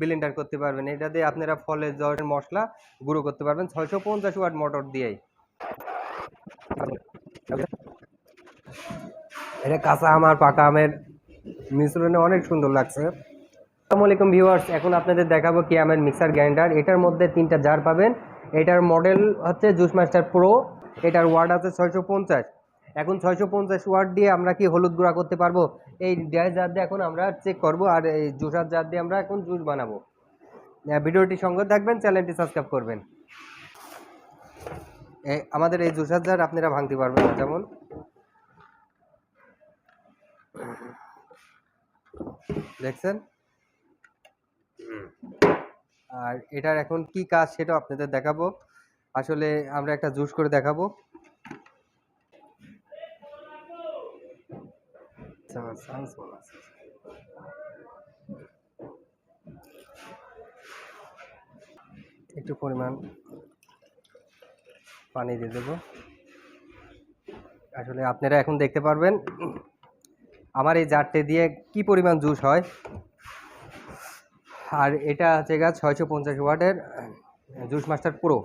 Blender করতে পারবেন। এটা দিয়ে আপনারা ফলের জলের মশলা গুঁড়ো করতে পারবেন। ছয়শো পঞ্চাশ ওয়াট মোটর দিয়েই। এটা কাঁচা আম আর পাকা আমের মিশ্রণে অনেক সুন্দর লাগছে। আসসালামু আলাইকুম ভিউয়ার্স এখন আপনাদের দেখাবো কি আমের মিক্সার গ্রাইন্ডার এটার মধ্যে তিনটা জার পাবেন। এটার মডেল হচ্ছে জুস মাস্টার প্রো এটার ওয়ার্ড আছে ছয়শো পঞ্চাশ। এখন ছয়শো পঞ্চাশ ওয়াট দিয়ে আমরা কি হলুদ গুঁড়া করতে পারব? এই ড্যাশ জার দিয়ে এখন আমরা চেক করব আর এই জুসার জার দিয়ে আমরা এখন জুস বানাবো। ভিডিওটি সঙ্গে থাকবেন, চ্যানেলটি সাবস্ক্রাইব করবেন। আমাদের এই জুসার জার আপনারা ভাঙতে পারবেন যেমন। দেখছেন? আর এটার এখন কি কাজ সেটা আপনাদের দেখাবো। আসলে আমরা একটা জুস করে দেখাবো। ভালো আছে। একটু পরিমাণ পানি দিয়ে দেবো। আসলে আপনারা এখন দেখতে পারবেন আমার এই জারটে দিয়ে কি পরিমাণ জুস হয়। আর এটা হচ্ছে গা ছয়শো পঞ্চাশ ওয়াটের জুস মাস্টার প্রো।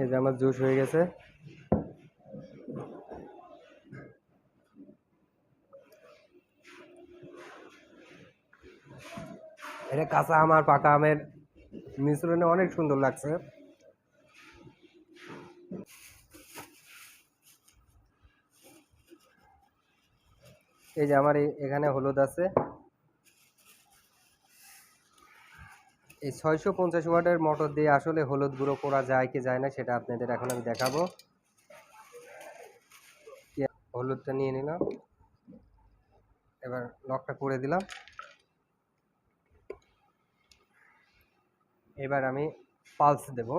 এই যে আমার জুস হয়ে গেছে। এটা কাঁচা আম আর পাকা আমের মিশ্রণে অনেক সুন্দর লাগছে। এই যে আমার এখানে হলুদ আছে। এই ছয়শো পঞ্চাশ ওয়াটের মোটর দিয়ে আসলে হলুদ গুঁড়ো করা যায় কি যায় না সেটা আপনাদের এখন আমি দেখাবো। হলুদটা নিয়ে নিলাম। এবার লকটা করে দিলাম। এবার আমি পালস দেব।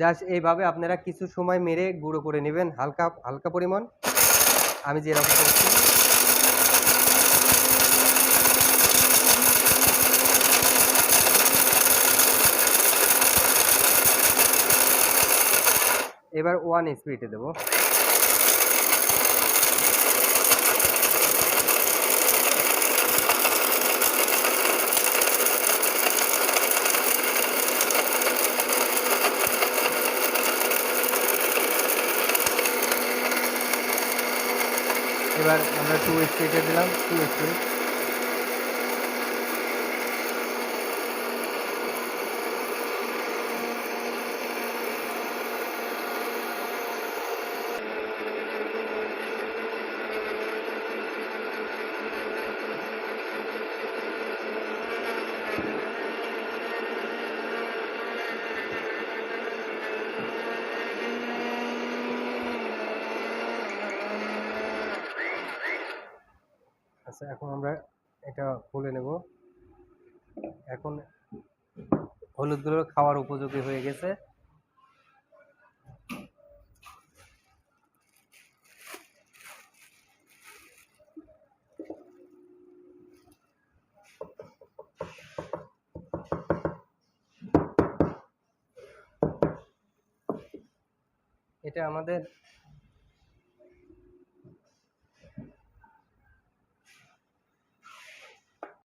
জাস্ট এইভাবে আপনারা কিছু সময় মেরে গুঁড়ো করে নেবেন হালকা হালকা পরিমাণ। আমি যেরকম করছি। এবার ওয়ান স্পিডে দেবো। এবার আমরা টু স্পিডে দিলাম টু স্পিড আচ্ছা এখন আমরা এটা খুলে নেব। এখন হলুদগুলো খাওয়ার উপযোগী হয়ে গেছে। এটা আমাদের